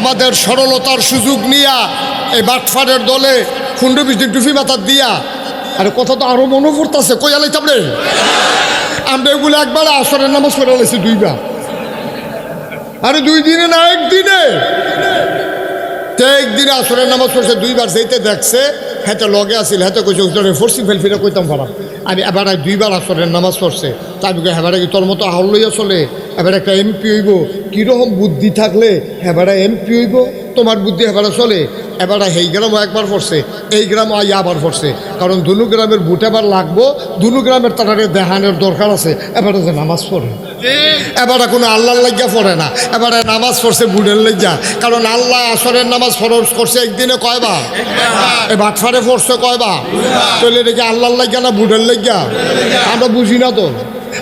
আমাদের সরলতার সুযোগ নিয়া এই বাটফারের দলে খুন্ডু বিষ্ণু টুফি মাথার দিয়া। আরে কথা তো আরও মনে পড়তেছে, কই আলাই চাপড়ে আমরা এগুলো একবার আসরের নামাজ পড়ে আলাইছি দুইবার। আরে দুই দিনে না, একদিনে? একদিনে আসরের নামাজ পড়ছে, দুইবার যেতে দেখছে হেতে লগে আসিল হেতে কইছে উত্তরে ফরসি ফেল ফিরে কইতাম পারা আমি এবার দুইবার আসরের নামাজ পড়ছে। আমি হেবারে কি তোর মতো আহল লইয়া চলে? এবার একটা এমপি হইব কীরকম বুদ্ধি থাকলে হেবারে এমপি হইব? তোমার বুদ্ধি হেবারে চলে এবার এই গ্রামও একবার পড়ছে এই গ্রাম আই আবার পড়ছে। কারণ দুনু গ্রামের বুট এবার লাগবো দুনু গ্রামের তারারে দেহানের দরকার আছে এবারে যে নামাজ পড়ে। এবারে কোনো আল্লাহর লাগিয়া পড়ে না এবারে নামাজ পড়ছে বুড়ের লাগিয়া কারণ আল্লাহ আসরের নামাজ ফরজ করছে একদিনে কয়বার? এ বাটফারে পড়ছে কয়বার? চলে রেখে আল্লাহর লাগিয়া না বুড়ের লাগিয়া আমরা বুঝি না তো।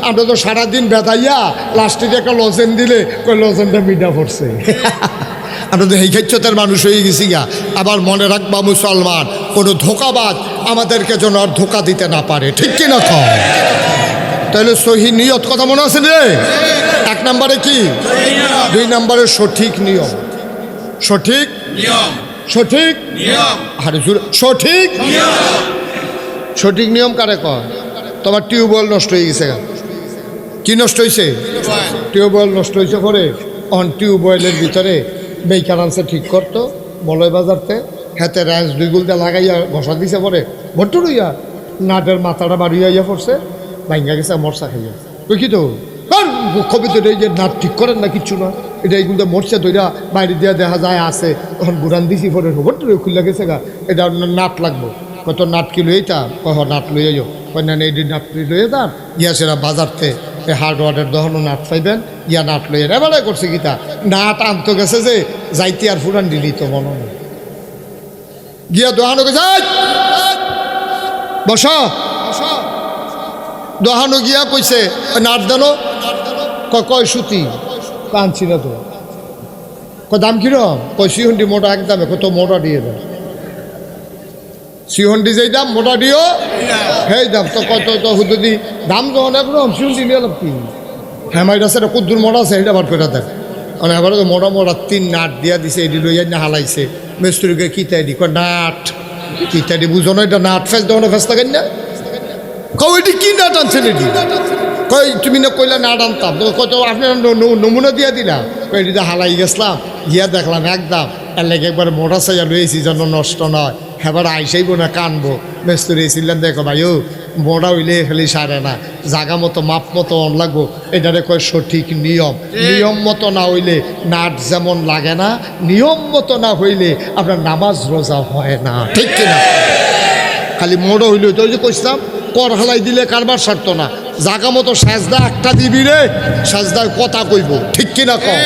আমরা তো সারাদিন বেতাইয়া লাস্টে একটা লজেন দিলে কই লজেনটা মিডা পড়ছে। আমরা তো এই ক্ষেত্রতার মানুষ হয়ে গেছি গা। আবার মনে রাখবা মুসলমান কোনো ধোকাবাজ আমাদেরকে যেন আর ধোকা দিতে না পারে। ঠিক কি না তাহলে সহি নিয়ত কথা মনে আছে রে? এক নম্বরে কি? দুই নম্বরে সঠিক নিয়ম। সঠিক? সঠিক? নিয়ম। আরে সঠিক? সঠিক নিয়ম কারে কয়? তোমার টিউবওয়েল নষ্ট হয়ে গেছে গা। কি নষ্ট হয়েছে টিউবওয়েল নষ্ট হয়েছে পরে। অন টিউবওয়েলের ভিতরে বেকার আনছে ঠিক করতো, বলয় বাজারতে। হাতে র্যাঞ্চ দুই গুলতে লাগাইয়া ঘষা দিছে পরে। ভট্টু রইয়া নাটের মাথাটা বাড়িয়া ইয়া পড়ছে ভাঙ্গা গেছে, মরসা খাইয়া। কি তো? কবি তো এই যে নাট ঠিক করেন না, কিচ্ছু না। এটা এইগুলো মরছে দইরা বাইরে দিয়া দেখা যায়, আছে। তখন বুড়ান দিছি পরে, ভট্টু খুলে গেছে গা। এটা নাট লাগবো। কত নাট কি লইয়ে তা কহ, নাট লইয়ে যাও এই নাট লইয়ে যান গিয়া সেরা বাজারতে এই হার্ডওয়ার্ডের দহনও নাট পাইবেন, ইয়া নাট লইয়ে এবারে করছে গীতা নাট আনতে গেছে যে, যাইতে আর ফুরান দিলি তো মনে গিয়া দোহানো গেছে, "এই! বস। দোহানো গিয়া কইছে "ওই নাট দানো কয় সুতি? কানছি না তো। কয়, দাম কিরম? কয়, সিহন্ডি মোটা একদমে কত মোটা দিয়ে দেয় সিহন্ডি যেই দাম মোটা দিও। সেই দাম, তো কত, তো হুদুদি দাম তো অনেক রকম সিহন্ডি নিয়ে লাভ কি? হ্যাঁ মাইট আছে, এটা কুদ্দুর মোটা আছে, এটা বার করে দেন মানে এবারে তো মোটা মোটা তিন নাট দিয়া দিছে এটি লইয়া না হালাইছে। মিস্ত্রিকে কিতাই দি, কয়, নাট। কিতাই দি, বুঝো না, এটা নাট ফেস দেওয়া ফেস থাকেন না। কই এটি কি নাট আনছেন এটি কই তুমি না কইলা নাট আনতাম। কত আপনি ন- ন- নমুনা দিয়া দিলা? কই এটি হালাই গেছিলাম গিয়া দেখলাম একদম, এর লেগে একবার মোটর সাইকেল রয়েছি যেন নষ্ট নয়। এবার আইসাইব না কানবো। মেস্তুরি ছিলেন দেখো ভাই ও মোড়া হইলে খালি সারে না। জাগা মতো মাপ মতো অন লাগবো। এটারে কয় সঠিক নিয়ম। নিয়ম মতো না হইলে নাট যেমন লাগে না নিয়ম মতো না হইলে আপনার নামাজ রোজা হয় না। ঠিক কিনা? খালি মোড়ো হইল তো ওই যে কইতাম কর হালাই দিলে কারবার সারতো না। জাগা মতো সাজদা একটা দিবি রে সাজদায় কথা কইব। ঠিক কিনা কম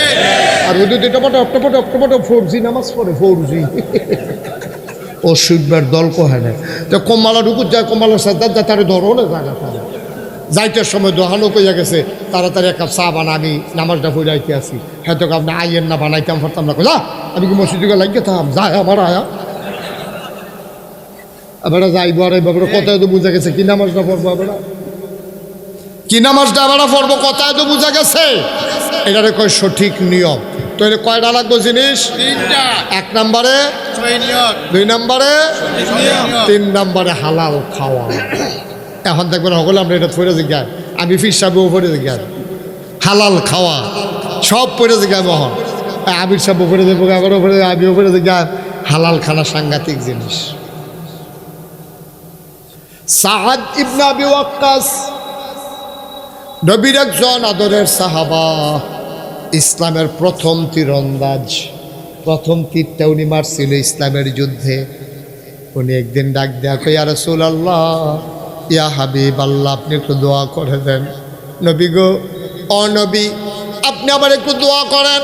আর ওই দুটো পটো অক্টোপটো অক্টোপটো ফোর জি নামাজ পড়ে ফোর জি ও সুইটবার দল কোহে তো কমালা ঢুকুত যায় কমালা সাজদা যা তারে ধরো না জায়গা তারা। যাইতের সময় দোহানো কইয়া গেছে, তাড়াতাড়ি এক কাপ চা বানা, আমি নামাজটা আইতে আসি। হ্যাঁ তো আপনি আইয়েন না বানাইতাম পারতাম না। যা, আমি কি মসজিদে লাগিয়ে থাম? যা আমার আয়া। এবারে যাইব আর এই ব্যাপারে কথায় তো বোঝা গেছে, কি নামাজটা পড়ব এবারে কি নামাজটা এবারে পড়ব, কথায় তো বোঝা গেছে। এটারে কয় সঠিক নিয়ম। তো এটা কয়টা লাগবে জিনিস? এক নম্বরে? দুই নম্বরে? তিন নম্বরে হালাল খাওয়া। এখন দেখবেন সকলে আমরা এটা পড়ে জিজ্ঞাসা আমি ফির সাহেবও পড়ে জিজ্ঞাসা হালাল খাওয়া। সব পড়ে জিজ্ঞাসা মহন। আবির সাহেবও পড়ে দেবো এবারও পড়ে আমিও পড়ে জিজ্ঞাসা হালাল খানা সাংঘাতিক জিনিস। সাহাদ ইবনা আবি ওয়াক্কাস। নবীর একজন আদরের সাহাবা। ইসলামের প্রথম তীরন্দাজ, প্রথম তীরটা উনি মারছিল ইসলামের যুদ্ধে। উনি একদিন ডাক দেয়া কই আর রসুল আল্লাহ ইয়া হাবিব আল্লাহ আপনি একটু দোয়া করে দেন। নবী গো অনবী আপনি আবার একটু দোয়া করেন।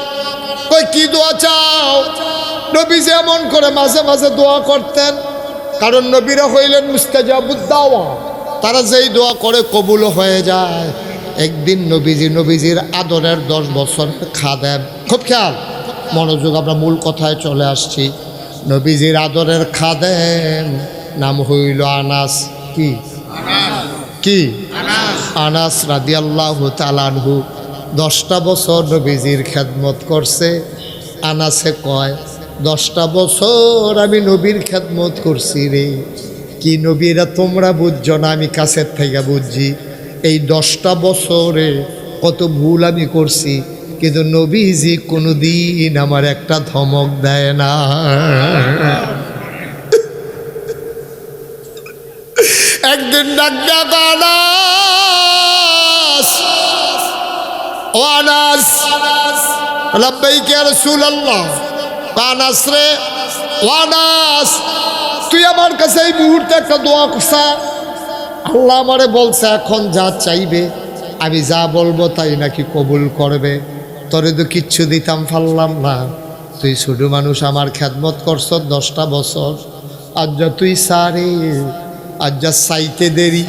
কই কি দোয়া চাও? নবী যেমন করে মাঝে মাঝে দোয়া করতেন, কারণ নবীরা হইলেন মুস্তাজাবুদ্দাওয়া তারা যেই দোয়া করে কবুল হয়ে যায়। একদিন নবীজি নবীজির আদরের দশ বছর খাদেন খুব খেয়াল মনোযোগ আমরা মূল কথায় চলে আসছি। নবীজির আদরের খাদেন নাম হইল আনাস। কি? কি? আনাস। রাদিয়াল্লাহু তালানহু দশটা বছর নবীজির খেদমত করছে। আনাসে কয় দশটা বছর আমি নবীর খেদমত করছি রে। কি নবীরা তোমরা বুঝছ না আমি কাছের থেকে বুঝছি। এই দশটা বছরে কত ভুল আমি করছি, কিন্তু নবীজি কোনো দিন আমার একটা ধমক দেয় না। একদিন তুই আমার কাছে এই মুহূর্তে একটা দোয়া করছা। আল্লাহ আমারে বলছে, এখন যা চাইবে, আমি যা বলব তাই নাকি কবুল করবে। তোরে তো কিচ্ছু দিতাম পারলাম না। তুই ছোট মানুষ আমার খ্যাতমত করছ দশটা বছর। আজ যা তুই সারে, আজ যা চাইতে দেরি,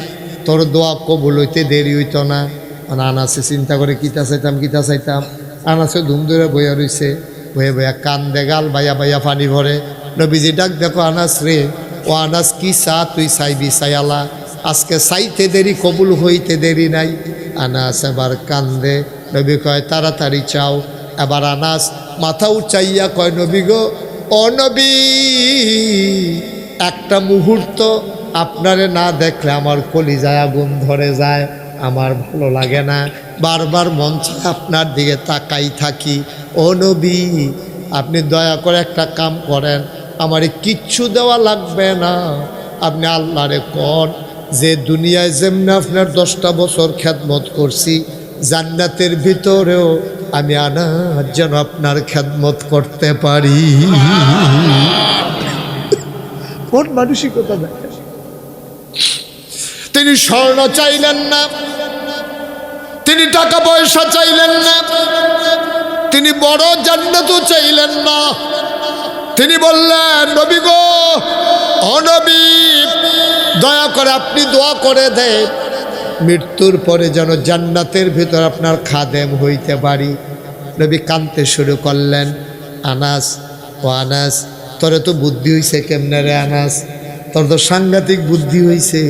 তোর দোয়া কবুল হইতে দেরি হইতো না। মানে আনাসে চিন্তা করে, কিতা চাইতাম কিতা চাইতাম? আনাসে ধুম ধরে বইয়া রইছে, বইয়া কান দে গাল, বাইয়া বাইয়া পানি ভরে। নবীজি ডাক, দেখো আনাস রে, ও আনাস কি চা তুই চাইবি চাইয়ালা আজকে চাইতে দেরি, কবুল হইতে দেরি নাই। আনাস এবার কান্দে, নবী কয়, তাড়াতাড়ি চাও। এবার আনাস মাথা উচাইয়া কয়, নবী গো, ও নবী, একটা মুহূর্ত আপনারে না দেখলে আমার কলিজায় আগুন ধরে যায়, আমার ভালো লাগে না। বারবার মন চায় আপনার দিকে তাকাই থাকি। ও নবী, আপনি দয়া করে একটা কাম করেন, আমারে কিচ্ছু দেওয়া লাগবে না। আপনি আল্লাহরে কন যে দুনিয়ায় যেমনি আপনার দশটা বছর খ্যাতমত করছি জান্নাতের ভিতরেও আমি আনার যেন আপনার খ্যাতমত করতে পারি। কোন মানসিকতা দেখেন। তিনি স্বর্ণ চাইলেন না তিনি টাকা পয়সা চাইলেন না তিনি বড় জান্নাতও চাইলেন না। তিনি বললেন নবী গো অনবী দয়া করে আপনি দোয়া করে দেন। মৃত্যুর পরে যেন জান্নাতের ভিতর আপনার খাদেম হইতে পারি। নবী কানতে শুরু করলেন, আনাস, ও আনাস, তোরে তো বুদ্ধি হইছে কেমনে রে আনাস? তোর তো সাংঘাতিক বুদ্ধি হইছে।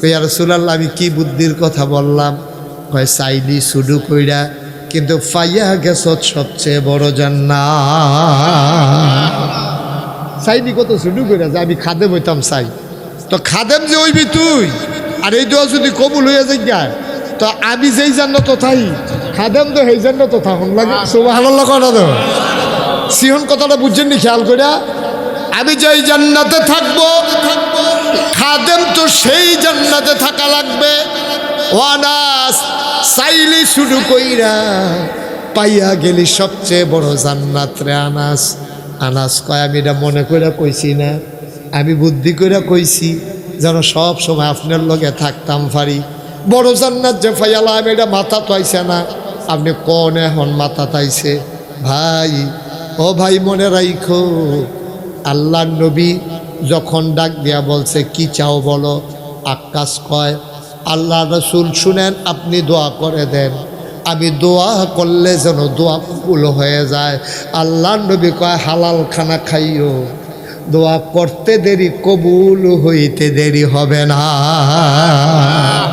কই আর সুলাল্লাহ আমি কি বুদ্ধির কথা বললাম? কয় চাইলি শুধু কইরা, কিন্তু ফাইয়া গেছত সবচেয়ে বড় জান্না চাইনি কত শুধু কইরা যে আমি খাদেম হইতাম চাই তো খাদেম যে হইবি তুই, আর এই দোয়া যদি কবুল হয়ে যাই তো আমি যেই জান্নাত থাই, খাদেম তো সেই জান্নাত থাকুন লাগে। সুবাহ কথা তো? সিহন কথাটা বুঝছেন নি খেয়াল কইরা? আমি যেই জান্নাতে থাকব, খাদেম তো সেই জান্নাতে থাকা লাগবে। ওয়ানাস, চাইলি শুরু কইরা, পাইয়া গেলি সবচেয়ে বড় জান্নাত রে আনাস। আনাস কয়, আমি এটা মনে করে কইছি না। আমি বুদ্ধি করে কইছি, যেন সব সময় আপনার লগে থাকতাম পারি বড় জান্নাত যে ফাইয়ালা, আমি এটা মাথা তাইছে না। আপনি কোন এখন মাথা তাইছে? ভাই, ও ভাই মনে রাইখো আল্লাহ নবী যখন ডাক দিয়া বলছে, কি চাও বলো? আকাশ কয় আল্লাহ রসুল শুনেন, আপনি দোয়া করে দেন। আমি দোয়া করলে যেন দোয়া কবুল হয়ে যায়। আল্লাহ নবী কয় হালাল খানা খাইও। দোয়া করতে দেরি কবুল হইতে দেরি হবে না।